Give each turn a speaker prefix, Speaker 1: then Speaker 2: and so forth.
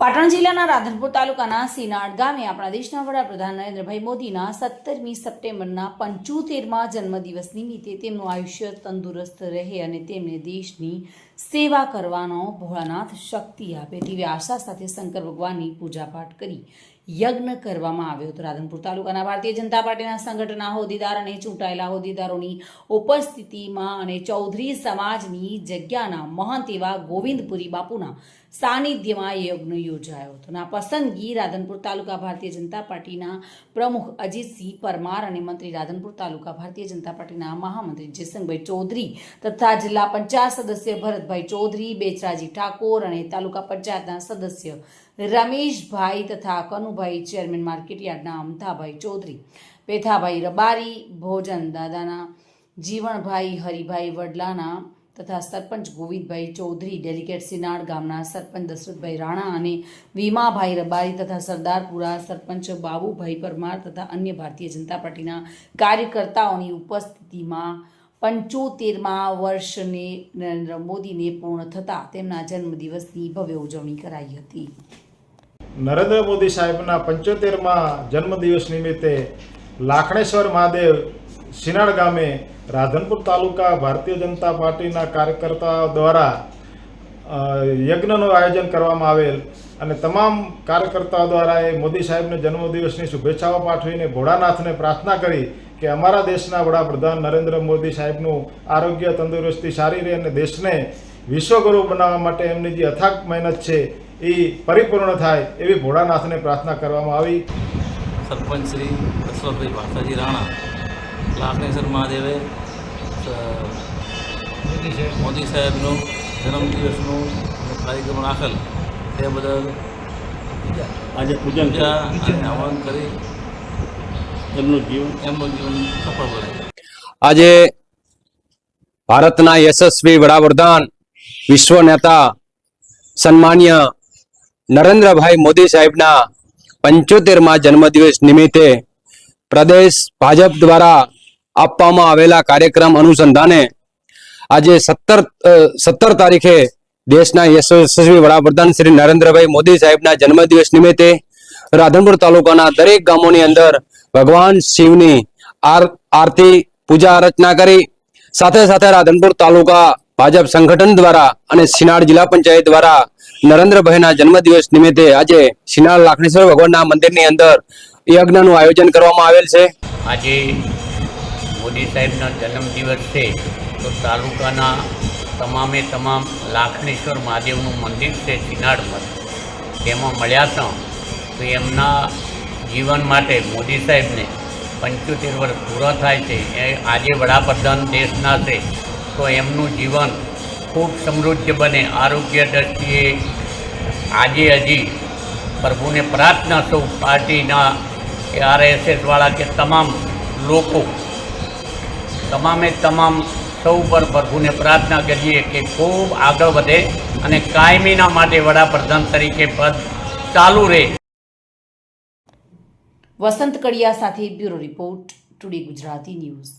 Speaker 1: પાટણ જિલ્લાના રાધનપુર તાલુકાના સીનાડ ગામે આપણા દેશના વડાપ્રધાન નરેન્દ્રભાઈ મોદીના સત્તરમી સપ્ટેમ્બરના પંચોતેરમાં જન્મદિવસ નિમિત્તે તેમનું આયુષ્ય તંદુરસ્ત રહે અને તેમને દેશની સેવા કરવાનો ભોળાનાથ શક્તિ આપે તેવી આશા સાથે શંકર ભગવાનની પૂજાપાઠ કરી યજ્ઞ કરવામાં આવ્યો હતો. રાધનપુર તાલુકાના ભારતીય જનતા પાર્ટીના સંગઠનના હોદ્દેદાર અને ચૂંટાયેલા હોદ્દેદારોની ઉપસ્થિતિમાં અને ચૌધરી સમાજની જગ્યાના મહંત એવા ગોવિંદપુરી બાપુના સાનિધ્યમાં યજ્ઞ યોજાયો હતો. અને આ પસંદગી રાધનપુર તાલુકા ભારતીય જનતા પાર્ટીના પ્રમુખ અજીતસિંહ પરમાર અને મંત્રી રાધનપુર તાલુકા ભારતીય જનતા પાર્ટીના મહામંત્રી જયસંગભાઈ ચૌધરી તથા જિલ્લા પંચાયત સદસ્ય ભરતભાઈ ચૌધરી, બેચરાજી ઠાકોર અને તાલુકા પંચાયતના સદસ્ય રમેશભાઈ તથા કનુભાઈ ચેરમેન માર્કેટયાર્ડના અમથાભાઈ ચૌધરી, પેથાભાઈ રબારી, ભોજન દાદાના, જીવણભાઈ હરિભાઈ વડલાના તથા સરપંચ ગોવિંદભાઈ ચૌધરી ડેલિગેટ સિનાડ ગામના સરપંચ દશરથભાઈ રાણા અને વીમાભાઈ રબારી તથા સરદારપુરા સરપંચ બાબુભાઈ પરમાર તથા અન્ય ભારતીય જનતા પાર્ટીના કાર્યકર્તાઓની ઉપસ્થિતિમાં પંચોતેરમાં વર્ષને નરેન્દ્ર મોદીને પૂર્ણ થતાં તેમના જન્મદિવસની ભવ્ય ઉજવણી કરાઈ હતી.
Speaker 2: નરેન્દ્ર મોદી સાહેબના પંચોતેરમાં જન્મદિવસ નિમિત્તે લાખણેશ્વર મહાદેવ સિનાળ ગામે રાધનપુર તાલુકા ભારતીય જનતા પાર્ટીના કાર્યકર્તાઓ દ્વારા યજ્ઞનું આયોજન કરવામાં આવેલ અને તમામ કાર્યકર્તાઓ દ્વારા એ મોદી સાહેબને જન્મદિવસની શુભેચ્છાઓ પાઠવીને ભોળાનાથને પ્રાર્થના કરી કે અમારા દેશના વડાપ્રધાન નરેન્દ્ર મોદી સાહેબનું આરોગ્ય તંદુરસ્તી સારી રહે અને દેશને વિશ્વગુરુ બનાવવા માટે એમની જે અથાગ મહેનત છે એ પરિપૂર્ણ થાય એવી ભોળાનાથને પ્રાર્થના કરવામાં આવી.
Speaker 3: સરપંચ શ્રી અશ્વતભાઈ ભાષાજી રાણા લાખનેશ્વર મહાદેવે મોદી સાહેબનું જન્મદિવસનું કાર્યક્રમ રાખેલ. તે બદલ
Speaker 4: આજે પૂજન
Speaker 3: પૂજા અને હવન કરી
Speaker 4: એમનું જીવન.
Speaker 3: એમનું જીવન સફળ બને
Speaker 5: આજે ભારતના યશસ્વી વડાપ્રધાન વિશ્વ નેતા સન્માન્ય નરેન્દ્રભાઈ મોદી સાહેબના પંચોતેરમાં જન્મદિવસ નિમિત્તે પ્રદેશ ભાજપ દ્વારા આપવામાં આવેલા કાર્યક્રમ અનુસંધાને આજે સત્તર સત્તર તારીખે દેશના યશસ્વી વડાપ્રધાન શ્રી નરેન્દ્રભાઈ મોદી સાહેબના જન્મદિવસ નિમિત્તે રાધનપુર તાલુકાના દરેક ગામોની અંદર ભગવાન શિવની આર, આરતી, પૂજા અર્ચના કરી. સાથે સાથે રાધનપુર તાલુકા ભાજપ સંગઠન દ્વારા અને સિનાળ જિલ્લા પંચાયત દ્વારા નરેન્દ્રભાઈના જન્મદિવસ નિમિત્તે આજે સિનાળ લાખણેશ્વર ભગવાનના મંદિરની અંદર યજ્ઞનું આયોજન કરવામાં આવેલ છે.
Speaker 6: આજે મોદી સાહેબના જન્મદિવસ છે તો તાલુકાના તમામે તમામ લાખણેશ્વર મહાદેવનું મંદિર છે સિનાડમાં તેમાં મળ્યા હતા તો એમના જીવન માટે મોદી સાહેબને પંચોતેર વર્ષ પૂરા થાય છે. એ આજે વડાપ્રધાન દેશના છે. તો એમનું જીવન ખૂબ સમૃદ્ધ બને. આરોગ્ય દ્રષ્ટિએ આજે હજી પ્રભુને પ્રાર્થના સૌ પાર્ટીના કે આરએસએસવાળા કે તમામ લોકો, તમામે તમામ સૌ પર પ્રભુને પ્રાર્થના કરીએ કે ખૂબ આગળ વધે અને કાયમીના માટે વડાપ્રધાન તરીકે પદ ચાલુ રહે.
Speaker 1: વસંત કડિયા સાથે bureau report, today Gujarati news.